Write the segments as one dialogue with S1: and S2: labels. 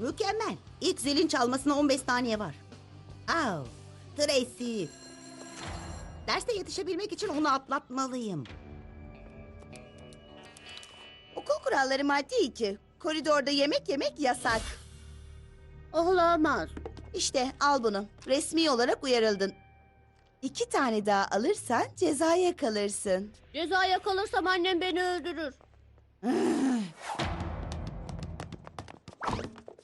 S1: Mükemmel. İlk zilin çalmasına 15 saniye var. Au, Tracy. Derste yetişebilmek için onu atlatmalıyım.
S2: Okul kuralları madde 2. Koridorda yemek yemek yasak.
S3: Olamaz.
S2: İşte al bunu. Resmi olarak uyarıldın. İki tane daha alırsan cezaya kalırsın.
S3: Cezaya kalırsam annem beni öldürür.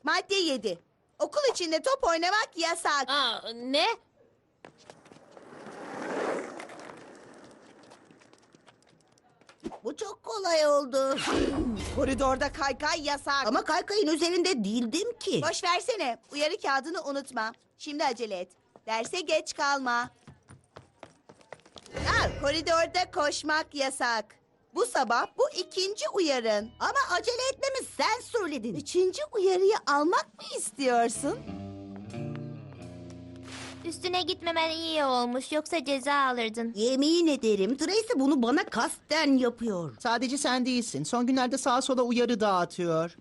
S2: Madde 7. Okul içinde top oynamak yasak.
S3: Aa, ne?
S1: Bu çok kolay oldu.
S2: Koridorda kaykay yasak.
S1: Ama kaykayın üzerinde değildim ki.
S2: Boş versene. Uyarı kağıdını unutma. Şimdi acele et. Derse geç kalma. Al, koridorda koşmak yasak. Bu sabah bu ikinci uyarın.
S1: Ama acele etmemi sen söyledin.
S2: Üçüncü uyarıyı almak mı istiyorsun?
S4: Üstüne gitmemen iyi olmuş yoksa ceza alırdın.
S1: Yemin ederim Tracy bunu bana kasten yapıyor.
S5: Sadece sen değilsin. Son günlerde sağa sola uyarı dağıtıyor.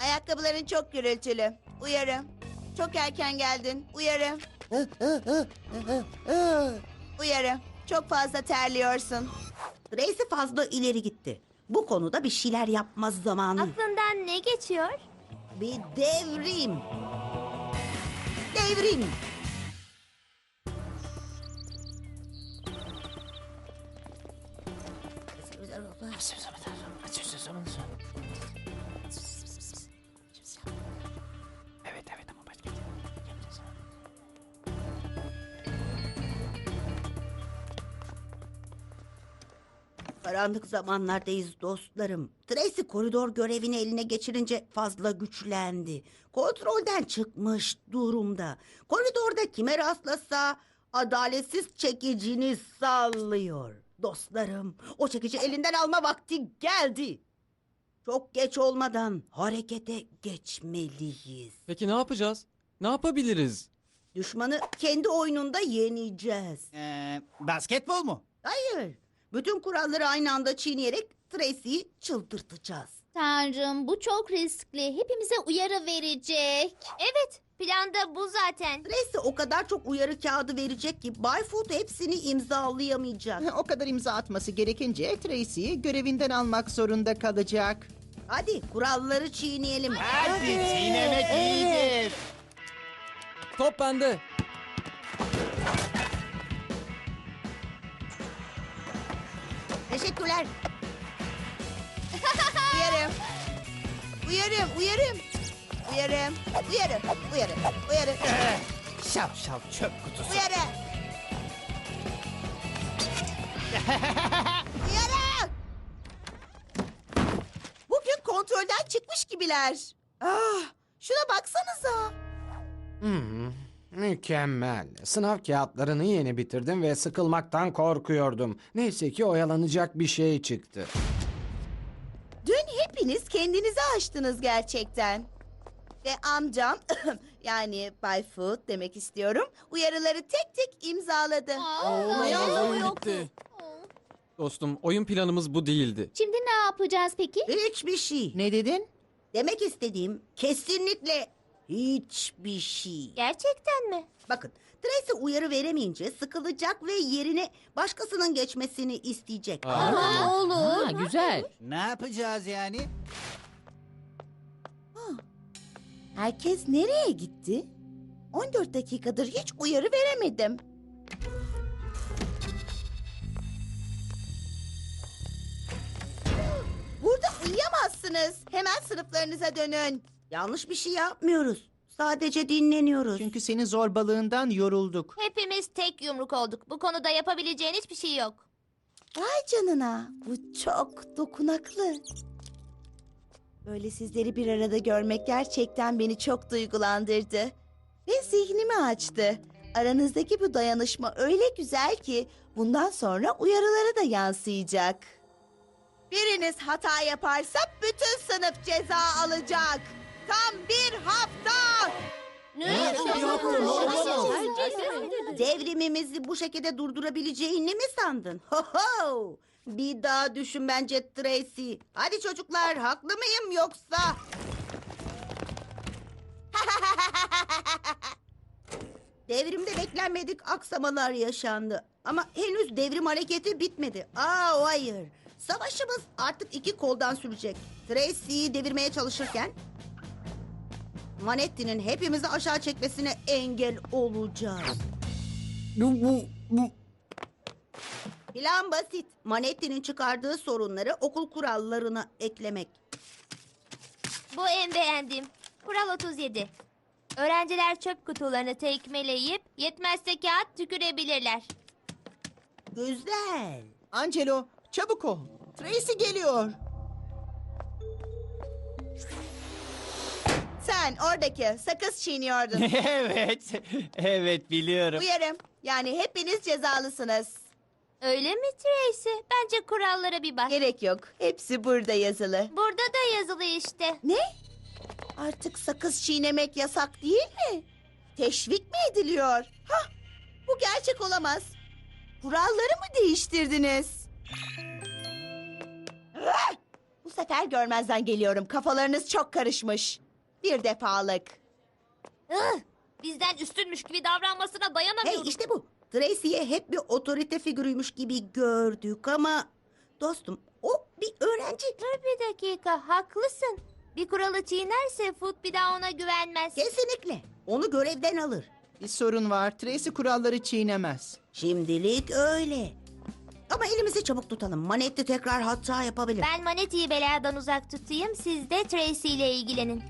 S2: Ayakkabıların çok gürültülü. Uyarı. Çok erken geldin. Uyarı. Uyarı. Çok fazla terliyorsun.
S1: Tracy fazla ileri gitti. Bu konuda bir şeyler yapmaz zamanı.
S4: Aklından ne geçiyor?
S1: Bir devrim. Devrim. Karanlık zamanlardayız dostlarım. Tracy koridor görevini eline geçirince fazla güçlendi. Kontrolden çıkmış durumda. Koridorda kime rastlasa adaletsiz çekicini sallıyor. Dostlarım, o çekici elinden alma vakti geldi. Çok geç olmadan harekete geçmeliyiz.
S6: Peki ne yapacağız? Ne yapabiliriz?
S1: Düşmanı kendi oyununda yeneceğiz.
S7: Ee, basketbol mu?
S1: Hayır, bütün kuralları aynı anda çiğneyerek Tracy'yi çıldırtacağız.
S4: Tanrım bu çok riskli. Hepimize uyarı verecek. Evet planda bu zaten.
S1: Tracy o kadar çok uyarı kağıdı verecek ki Bayfoot hepsini imzalayamayacak.
S5: O kadar imza atması gerekince Tracy'yi görevinden almak zorunda kalacak.
S1: Hadi kuralları çiğneyelim.
S7: Hadi çiğnemek iyidir.
S6: Top bende.
S1: Teşekkürler.
S2: Uyarım. Uyarım, uyarım. Uyarım, uyarım, uyarım, uyarım,
S7: Şapşal çöp kutusu.
S2: uyarı. uyarı. Bugün kontrolden çıkmış gibiler. Ah, şuna baksanıza.
S8: Hmm, mükemmel. Sınav kağıtlarını yeni bitirdim ve sıkılmaktan korkuyordum. Neyse ki oyalanacak bir şey çıktı.
S2: Dün hepiniz kendinizi aştınız gerçekten. Ve amcam, yani Bay Food demek istiyorum, uyarıları tek tek imzaladı.
S6: Oyun gitti. Dostum oyun planımız bu değildi.
S4: Şimdi ne yapacağız peki?
S1: Hiçbir şey.
S5: Ne dedin?
S1: Demek istediğim kesinlikle hiçbir şey.
S4: Gerçekten mi?
S1: Bakın Tracy uyarı veremeyince sıkılacak ve yerine başkasının geçmesini isteyecek.
S3: Olur. güzel.
S7: Ne yapacağız yani?
S2: Herkes nereye gitti? 14 dakikadır hiç uyarı veremedim. Burada uyuyamazsınız. Hemen sınıflarınıza dönün.
S1: Yanlış bir şey yapmıyoruz. Sadece dinleniyoruz.
S5: Çünkü senin zorbalığından yorulduk.
S4: Hepimiz tek yumruk olduk. Bu konuda yapabileceğin hiçbir şey yok.
S2: Vay canına. Bu çok dokunaklı. Böyle sizleri bir arada görmek gerçekten beni çok duygulandırdı. Ve zihnimi açtı. Aranızdaki bu dayanışma öyle güzel ki bundan sonra uyarıları da yansıyacak. Biriniz hata yaparsa bütün sınıf ceza alacak. Tam bir hafta.
S4: Ne?
S1: Devrimimizi bu şekilde durdurabileceğini mi sandın? Ho ho! Bir daha düşün bence Tracy. Hadi çocuklar haklı mıyım yoksa? Devrimde beklenmedik aksamalar yaşandı. Ama henüz devrim hareketi bitmedi. Aa hayır. Savaşımız artık iki koldan sürecek. Tracy'yi devirmeye çalışırken... Manetti'nin hepimizi aşağı çekmesine engel olacağız. Plan basit. Manetti'nin çıkardığı sorunları okul kurallarına eklemek.
S4: Bu en beğendiğim. Kural 37. Öğrenciler çöp kutularını tekmeleyip yetmezse kağıt tükürebilirler.
S1: Güzel.
S5: Angelo çabuk ol. Tracy geliyor.
S2: Sen oradaki sakız çiğniyordun.
S7: evet. Evet biliyorum.
S2: Uyarım. Yani hepiniz cezalısınız.
S4: Öyle mi Tracy? Bence kurallara bir bak.
S2: Gerek yok. Hepsi burada yazılı.
S4: Burada da yazılı işte.
S2: Ne? Artık sakız çiğnemek yasak değil mi? Teşvik mi ediliyor? Hah, bu gerçek olamaz. Kuralları mı değiştirdiniz? Ah! Bu sefer görmezden geliyorum. Kafalarınız çok karışmış. Bir defalık.
S4: Ih, bizden üstünmüş gibi davranmasına
S1: Hey
S4: dayanamıyorum.
S1: işte bu. Tracy'ye hep bir otorite figürüymüş gibi gördük ama... Dostum o bir öğrenci.
S4: Dur bir dakika, haklısın. Bir kuralı çiğnerse Foot bir daha ona güvenmez.
S1: Kesinlikle. Onu görevden alır.
S5: Bir sorun var. Tracy kuralları çiğnemez.
S1: Şimdilik öyle. Ama elimizi çabuk tutalım. Manetti tekrar hata yapabilir.
S4: Ben Manetti'yi beladan uzak tutayım, siz de Tracy ile ilgilenin.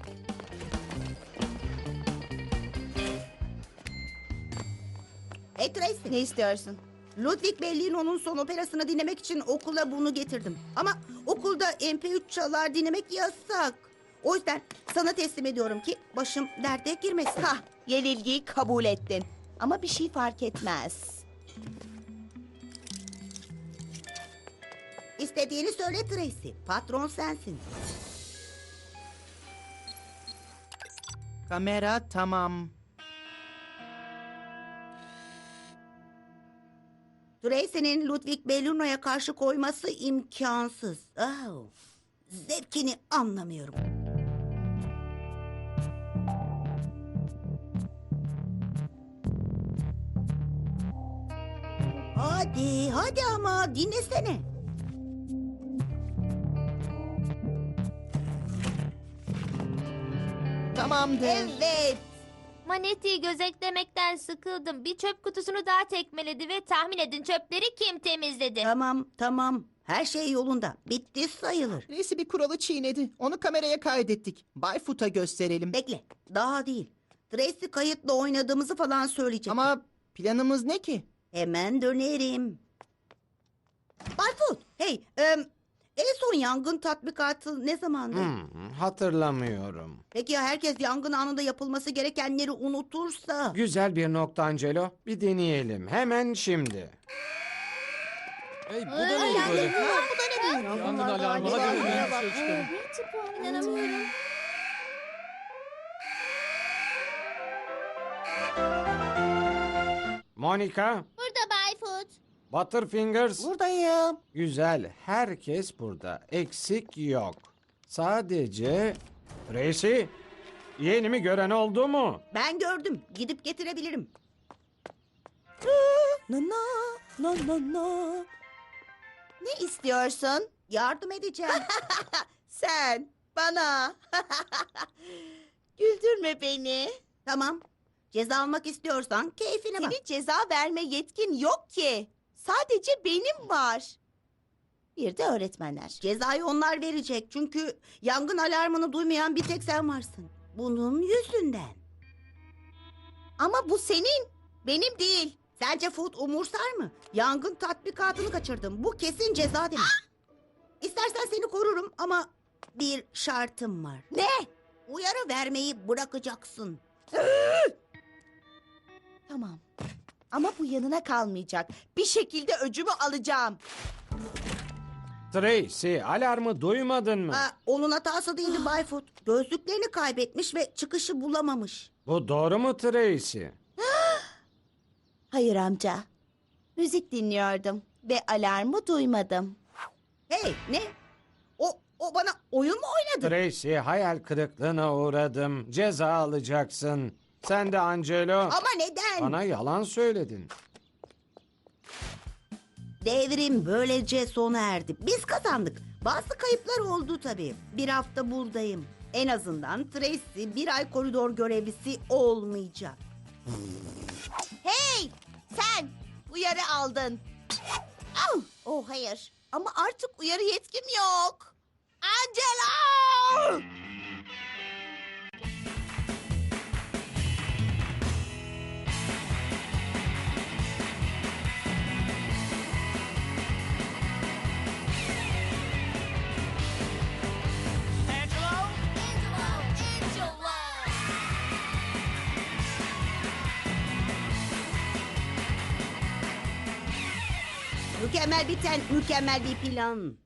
S2: Ne istiyorsun?
S1: Ludwig Bellino'nun son operasını dinlemek için okula bunu getirdim. Ama okulda MP3 çalar dinlemek yasak. O yüzden sana teslim ediyorum ki başım derde girmesin.
S2: Hah, yenilgiyi kabul ettin. Ama bir şey fark etmez.
S1: İstediğini söyle Tracy. Patron sensin.
S5: Kamera tamam.
S1: Tracy'nin Ludwig Bellino'ya karşı koyması imkansız. Oh, zevkini anlamıyorum. Hadi, hadi ama dinlesene.
S5: Tamamdır.
S1: Evet.
S4: Manetti'yi gözetlemekten sıkıldım. Bir çöp kutusunu daha tekmeledi ve tahmin edin çöpleri kim temizledi?
S1: Tamam, tamam. Her şey yolunda. Bitti sayılır.
S5: Tracy bir kuralı çiğnedi. Onu kameraya kaydettik. Bayfoot'a gösterelim.
S1: Bekle, daha değil. Tracy kayıtla oynadığımızı falan söyleyecek.
S5: Ama planımız ne ki?
S1: Hemen dönerim. Bayfoot, hey, em, en son yangın tatbikatı ne zamandı?
S8: Hmm, hatırlamıyorum.
S1: Peki ya herkes yangın anında yapılması gerekenleri unutursa?
S8: Güzel bir nokta Angelo. Bir deneyelim. Hemen şimdi.
S6: Hey bu da ne böyle?
S1: bu
S6: Yangın alarmı hadi hemen bir şey çıkarın.
S4: İnanamıyorum.
S8: Monica. Butterfingers.
S5: Buradayım.
S8: Güzel. Herkes burada. Eksik yok. Sadece... Tracy, yeğenimi gören oldu mu?
S1: Ben gördüm. Gidip getirebilirim.
S2: Na na na na na. Ne istiyorsun?
S1: Yardım edeceğim.
S2: Sen bana. Güldürme beni.
S1: tamam. Ceza almak istiyorsan keyfine bak.
S2: Senin ceza verme yetkin yok ki. Sadece benim var. Bir de öğretmenler.
S1: Cezayı onlar verecek. Çünkü yangın alarmını duymayan bir tek sen varsın. Bunun yüzünden.
S2: Ama bu senin, benim değil.
S1: Sence Food umursar mı? Yangın tatbikatını kaçırdım. Bu kesin ceza demek. İstersen seni korurum ama bir şartım var.
S2: Ne?
S1: Uyarı vermeyi bırakacaksın.
S2: Tamam. Ama bu yanına kalmayacak. Bir şekilde öcümü alacağım.
S8: Tracy, alarmı duymadın mı?
S1: Aa, onun hatası değildi Bayfoot. Gözlüklerini kaybetmiş ve çıkışı bulamamış.
S8: Bu doğru mu Tracy?
S2: Hayır amca. Müzik dinliyordum ve alarmı duymadım.
S1: Hey ne? O, o bana oyun mu oynadı?
S8: Tracy hayal kırıklığına uğradım. Ceza alacaksın. Sen de Angelo.
S1: Ama neden?
S8: Bana yalan söyledin.
S1: Devrim böylece sona erdi. Biz kazandık. Bazı kayıplar oldu tabii. Bir hafta buradayım. En azından Tracy bir ay koridor görevlisi olmayacak.
S2: Hey sen uyarı aldın. Au! Oh hayır ama artık uyarı yetkim yok. Angela!
S1: Mükemmel biten mükemmel bir plan.